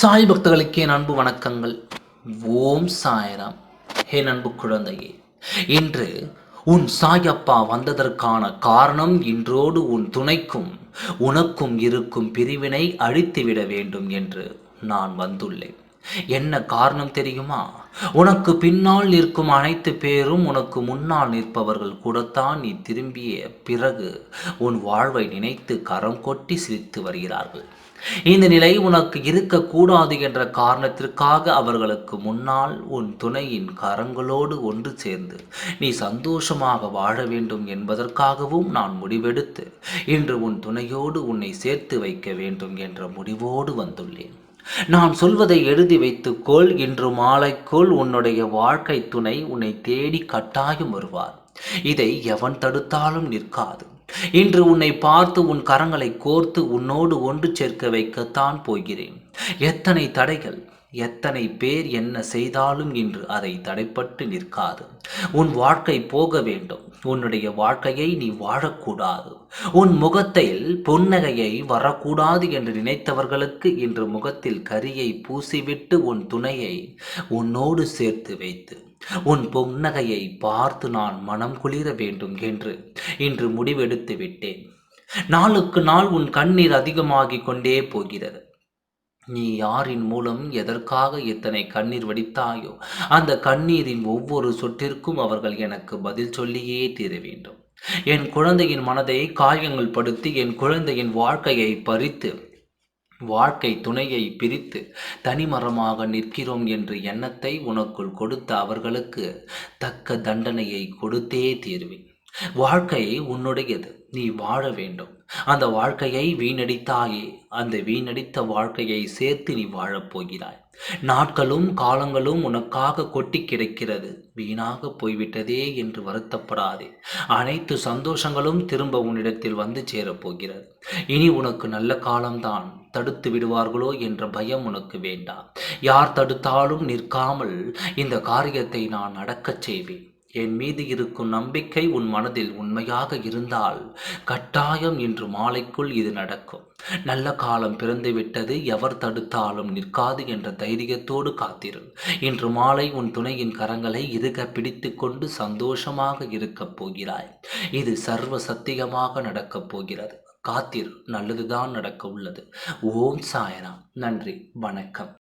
சாய் பக்தர்களுக்கே அன்பு வணக்கங்கள். ஓம் சாயராம். ஹே அன்பு குழந்தையே இன்று உன் சாயப்பா வந்ததற்கான காரணம் இன்றோடு உன் துணைக்கும் உனக்கும் இருக்கும் பிரிவினை அழித்துவிட வேண்டும் என்று நான் வந்துள்ளேன். என்ன காரணம் தெரியுமா? உனக்கு பின்னால் நிற்கும் அனைத்து பேரும் உனக்கு முன்னால் நிற்பவர்கள் கூடத்தான் நீ திரும்பிய பிறகு உன் வாழ்வை நினைத்து கரம் கொட்டி சிரித்து வருகிறார்கள். இந்த நிலை உனக்கு இருக்கக்கூடாது என்ற காரணத்திற்காக அவர்களுக்கு முன்னால் உன் துணையின் கரங்களோடு ஒன்று சேர்ந்து நீ சந்தோஷமாக வாழ வேண்டும் என்பதற்காகவும் நான் முடிவெடுத்து இன்று உன் துணையோடு உன்னை சேர்த்து வைக்க வேண்டும் என்ற முடிவோடு வந்துள்ளேன். நான் சொல்வதை எழுதி வைத்துக்கொள் இன்று மாலைக்குள் உன்னுடைய வாழ்க்கை துணை உன்னை தேடி கட்டாயம் வருவார். இதை எவன் தடுத்தாலும் நிற்காது. இன்று உன்னை பார்த்து உன் கரங்களை கோர்த்து உன்னோடு ஒன்று சேர்க்க வைக்கத்தான் போகிறேன். எத்தனை தடைகள் எத்தனை பேர் என்ன செய்தாலும் இன்று அதை தடைப்பட்டு நிற்காது. உன் வாழ்க்கை போக வேண்டும். உன்னுடைய வாழ்க்கையை நீ வாழக்கூடாது. உன் முகத்தில் புன்னகையை வரக்கூடாது என்று நினைத்தவர்களுக்கு இன்று முகத்தில் கரியை பூசிவிட்டு உன் துணையை உன்னோடு சேர்த்து வைத்து உன் புன்னகையை பார்த்து நான் மனம் குளிர வேண்டும் என்று இன்று முடிவெடுத்து விட்டேன். நாளுக்கு நாள் உன் கண்ணீர் அதிகமாகிக் கொண்டே போகிறது. நீ யாரின் மூலம் எதற்காக இத்தனை கண்ணீர் வடித்தாயோ அந்த கண்ணீரின் ஒவ்வொரு சொட்டிற்கும் அவர்கள் எனக்கு பதில் சொல்லியே தீர வேண்டும். என் குழந்தையின் மனதை காயங்கள் படுத்தி என் குழந்தையின் வாழ்க்கையை பறித்து வாழ்க்கை துணையை பிரித்து தனிமரமாக நிற்கிறோம் என்று எண்ணத்தை உனக்குள் கொடுத்த அவர்களுக்கு தக்க தண்டனையை கொடுத்தே தீர்வேன். வாழ்க்கை உன்னுடையது. நீ வாழ வேண்டும். அந்த வாழ்க்கையை வீணடித்தாயே அந்த வீணடித்த வாழ்க்கையை சேர்த்து நீ வாழப்போகிறாய் நாட்களும் காலங்களும் உனக்காக கொட்டி கிடக்கிறது. வீணாக போய்விட்டதே என்று வருத்தப்படாதே. அனைத்து சந்தோஷங்களும் திரும்ப உன்னிடத்தில் வந்து சேரப்போகிறது இனி உனக்கு நல்ல காலம்தான். தடுத்து விடுவார்களோ என்ற பயம் உனக்கு வேண்டாம். யார் தடுத்தாலும் நிற்காமல் இந்த காரியத்தை நான் நடக்கச் செய்வேன். என் மீது இருக்கும் நம்பிக்கை உன் மனதில் உண்மையாக இருந்தால் கட்டாயம் இன்று மாலைக்குள் இது நடக்கும். நல்ல காலம் பிறந்துவிட்டது எவர் தடுத்தாலும் நிற்காது என்ற தைரியத்தோடு காத்திரு. இன்று மாலை உன் துணையின் கரங்களை இருக பிடித்து கொண்டு சந்தோஷமாக இருக்கப் போகிறாய். இது சர்வ சத்தியமாக நடக்கப் போகிறது. காத்திரு நல்லதுதான் நடக்க உள்ளது. ஓம் சாயனா நன்றி வணக்கம்.